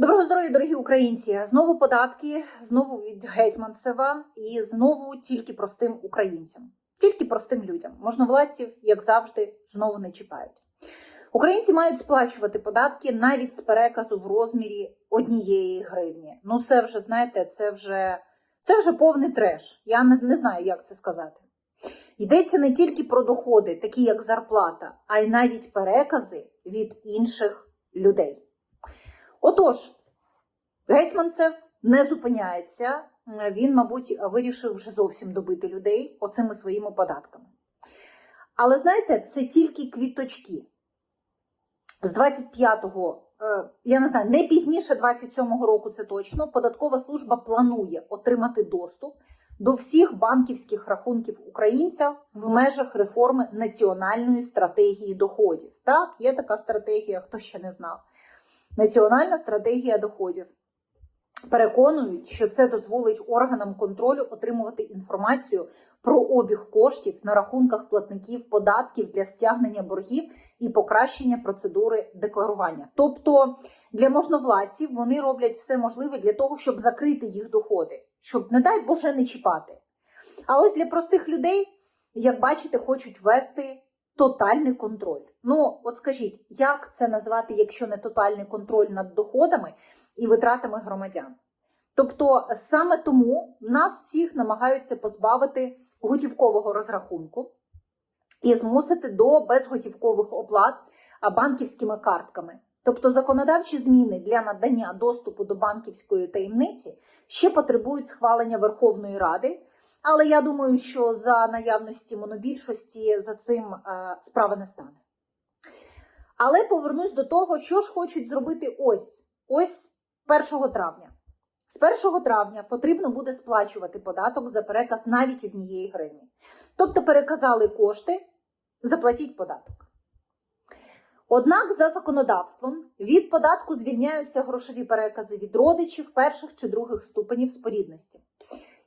Доброго здоров'я, дорогі українці! Знову податки, знову від Гетьманцева і знову тільки простим українцям, тільки простим людям. Можновладців, як завжди, знову не чіпають. Українці мають сплачувати податки навіть з переказу в розмірі однієї гривні. Ну, це вже знаєте, це вже це вже повний треш. Я не, не знаю, як це сказати. Йдеться не тільки про доходи, такі як зарплата, а й навіть перекази від інших людей. Отож, Гетьманцев не зупиняється. Він, мабуть, вирішив вже зовсім добити людей оцими своїми податками. Але знаєте, це тільки квіточки. З 25-го, е, я не знаю, не пізніше 27-го року це точно, податкова служба планує отримати доступ до всіх банківських рахунків українця в межах реформи національної стратегії доходів. Так, є така стратегія, хто ще не знав. Національна стратегія доходів. Переконують, що це дозволить органам контролю отримувати інформацію про обіг коштів на рахунках платників податків для стягнення боргів і покращення процедури декларування. Тобто для можновладців вони роблять все можливе для того, щоб закрити їх доходи, щоб, не дай Боже, не чіпати. А ось для простих людей, як бачите, хочуть ввести тотальний контроль. Ну, от скажіть, як це назвати, якщо не тотальний контроль над доходами і витратами громадян? Тобто саме тому нас всіх намагаються позбавити готівкового розрахунку і змусити до безготівкових оплат банківськими картками. Тобто законодавчі зміни для надання доступу до банківської таємниці ще потребують схвалення Верховної Ради. Але я думаю, що за наявності монобільшості за цим е, справа не стане. Але повернусь до того, що ж хочуть зробити ось ось 1 травня. З 1 травня потрібно буде сплачувати податок за переказ навіть однієї гривні. Тобто переказали кошти, заплатіть податок. Однак, за законодавством, від податку звільняються грошові перекази від родичів перших чи других ступенів спорідності.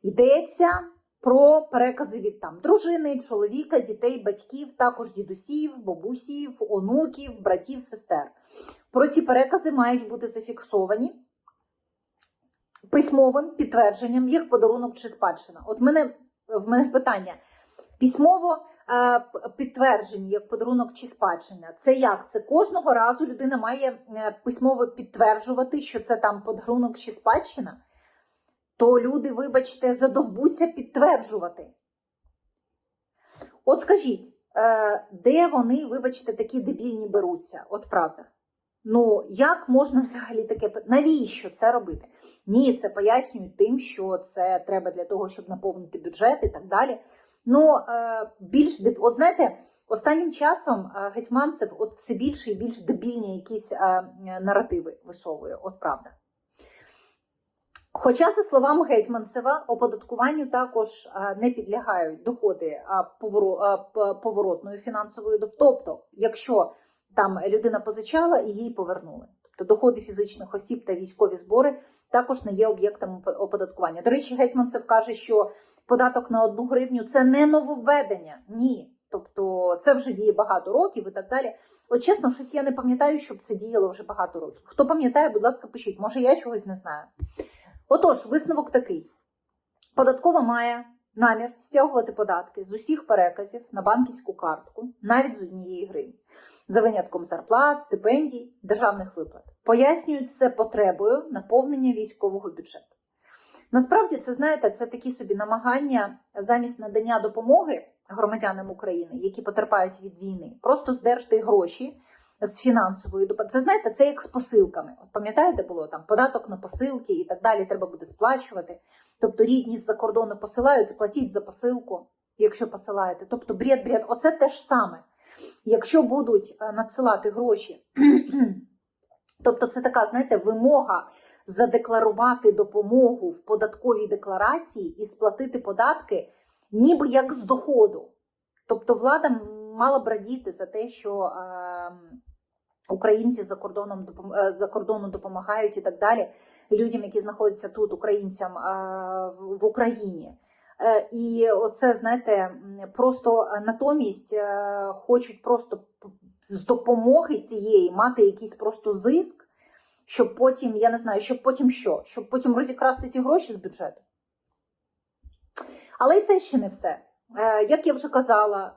Йдеться про перекази від там дружини, чоловіка, дітей, батьків, також дідусів, бабусів, онуків, братів, сестер. Про ці перекази мають бути зафіксовані письмовим підтвердженням як подарунок чи спадщина. От мене в мене питання: письмово е, підтверджені як подарунок чи спадщина. Це як? Це кожного разу людина має е, письмово підтверджувати, що це там подарунок чи спадщина? То люди, вибачте, задовбуться підтверджувати. От скажіть, е, де вони, вибачте, такі дебільні беруться? От правда. Ну, як можна взагалі таке навіщо це робити? Ні, це пояснюють тим, що це треба для того, щоб наповнити бюджет і так далі. Ну, е, більш от знаєте, останнім часом Гетьманцев от все більше і більш дебільні якісь е, наративи висовує, от правда. Хоча, за словами Гетьманцева, оподаткуванню також не підлягають доходи поворотної фінансової, тобто, якщо там людина позичала і їй повернули. Тобто доходи фізичних осіб та військові збори також не є об'єктом оподаткування. До речі, Гетьманцев каже, що податок на одну гривню це не нововведення. Ні. Тобто це вже діє багато років і так далі. От чесно, щось я не пам'ятаю, щоб це діяло вже багато років. Хто пам'ятає, будь ласка, пишіть, може я чогось не знаю. Отож, висновок такий: податкова має намір стягувати податки з усіх переказів на банківську картку, навіть з однієї гривні, за винятком зарплат, стипендій, державних виплат. Пояснюють це потребою наповнення військового бюджету. Насправді, це знаєте, це такі собі намагання замість надання допомоги громадянам України, які потерпають від війни, просто здержати гроші з фінансової допомоги. Це знаєте, це як з посилками. От пам'ятаєте, було там податок на посилки і так далі, треба буде сплачувати. Тобто рідні з-за кордону посилають, сплатіть за посилку, якщо посилаєте. Тобто бред, бред. Оце те ж саме. Якщо будуть е, надсилати гроші, тобто це така, знаєте, вимога задекларувати допомогу в податковій декларації і сплатити податки, ніби як з доходу. Тобто влада мала б радіти за те, що е, українці за кордоном е, за кордону допомагають і так далі людям, які знаходяться тут, українцям в Україні. Е, і оце, знаєте, просто натомість е, хочуть просто з допомоги цієї мати якийсь просто зиск, щоб потім, я не знаю, щоб потім що? Щоб потім розікрасти ці гроші з бюджету. Але і це ще не все. Е, Як я вже казала,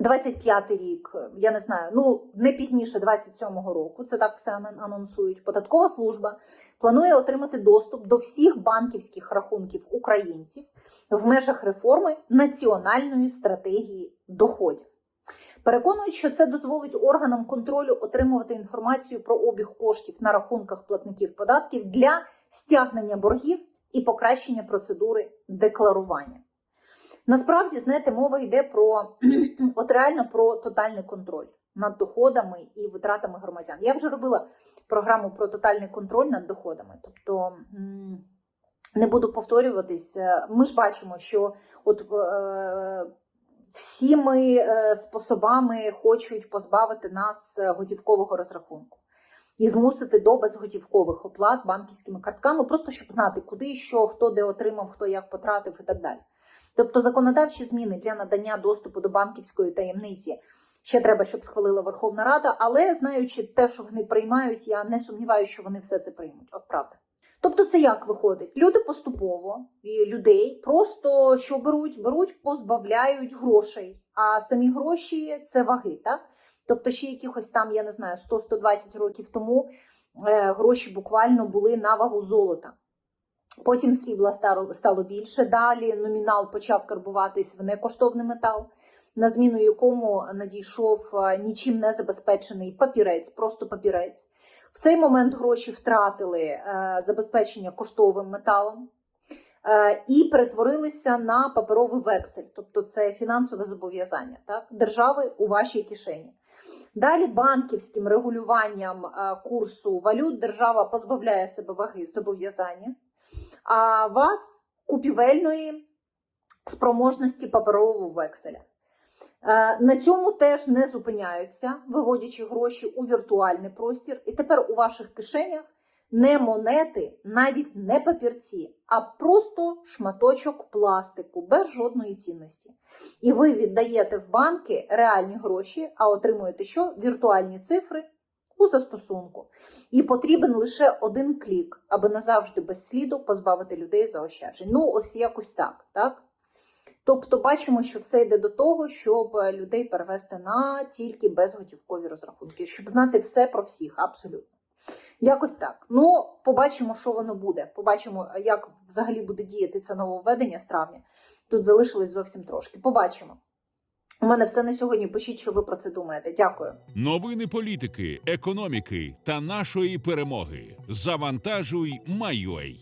ем, 25-й рік, е, я не знаю, ну не пізніше 27-го року, це так все ан- анонсують. Податкова служба планує отримати доступ до всіх банківських рахунків українців в межах реформи національної стратегії доходів. Переконують, що це дозволить органам контролю отримувати інформацію про обіг коштів на рахунках платників податків для стягнення боргів і покращення процедури декларування. Насправді, знаєте, мова йде про от реально про тотальний контроль над доходами і витратами громадян. Я вже робила програму про тотальний контроль над доходами. Тобто не буду повторюватись. Е, Ми ж бачимо, що от е, всіми е, способами хочуть позбавити нас готівкового розрахунку і змусити до безготівкових оплат банківськими картками, просто щоб знати, куди що, хто де отримав, хто як потратив і так далі. Тобто законодавчі зміни для надання доступу до банківської таємниці ще треба, щоб схвалила Верховна Рада, але знаючи те, що вони приймають, я не сумніваюся, що вони все це приймуть. От правда. Тобто, це як виходить? Люди поступово і людей просто що беруть, беруть, позбавляють грошей. А самі гроші це ваги, так? Тобто, ще якихось там, я не знаю, 100-120 років тому е, гроші буквально були на вагу золота. Потім срібла стало, більше. Далі номінал почав карбуватись в некоштовний метал, на зміну якому надійшов е, нічим не забезпечений папірець, просто папірець. В цей момент гроші втратили е, забезпечення коштовим металом е, і перетворилися на паперовий вексель, тобто це фінансове зобов'язання так, держави у вашій кишені. Далі банківським регулюванням курсу валют держава позбавляє себе ваги зобов'язання, вас купівельної спроможності паперового векселя. Е, На цьому теж не зупиняються, виводячи гроші у віртуальний простір. І тепер у ваших кишенях не монети, навіть не папірці, а просто шматочок пластику без жодної цінності. І ви віддаєте в банки реальні гроші, а отримуєте що? Віртуальні цифри у застосунку. І потрібен лише один клік, аби назавжди без сліду позбавити людей заощаджень. Ну, ось якось так, так? Тобто бачимо, що все йде до того, щоб людей перевести на тільки безготівкові розрахунки, щоб знати все про всіх, абсолютно. Якось так. Ну, побачимо, що воно буде. Побачимо, як взагалі буде діяти це нововведення з травня. Тут залишилось зовсім трошки. Побачимо. У мене все на сьогодні. Пишіть, що ви про це думаєте. Дякую. Новини політики, економіки та нашої перемоги. Завантажуй, майой.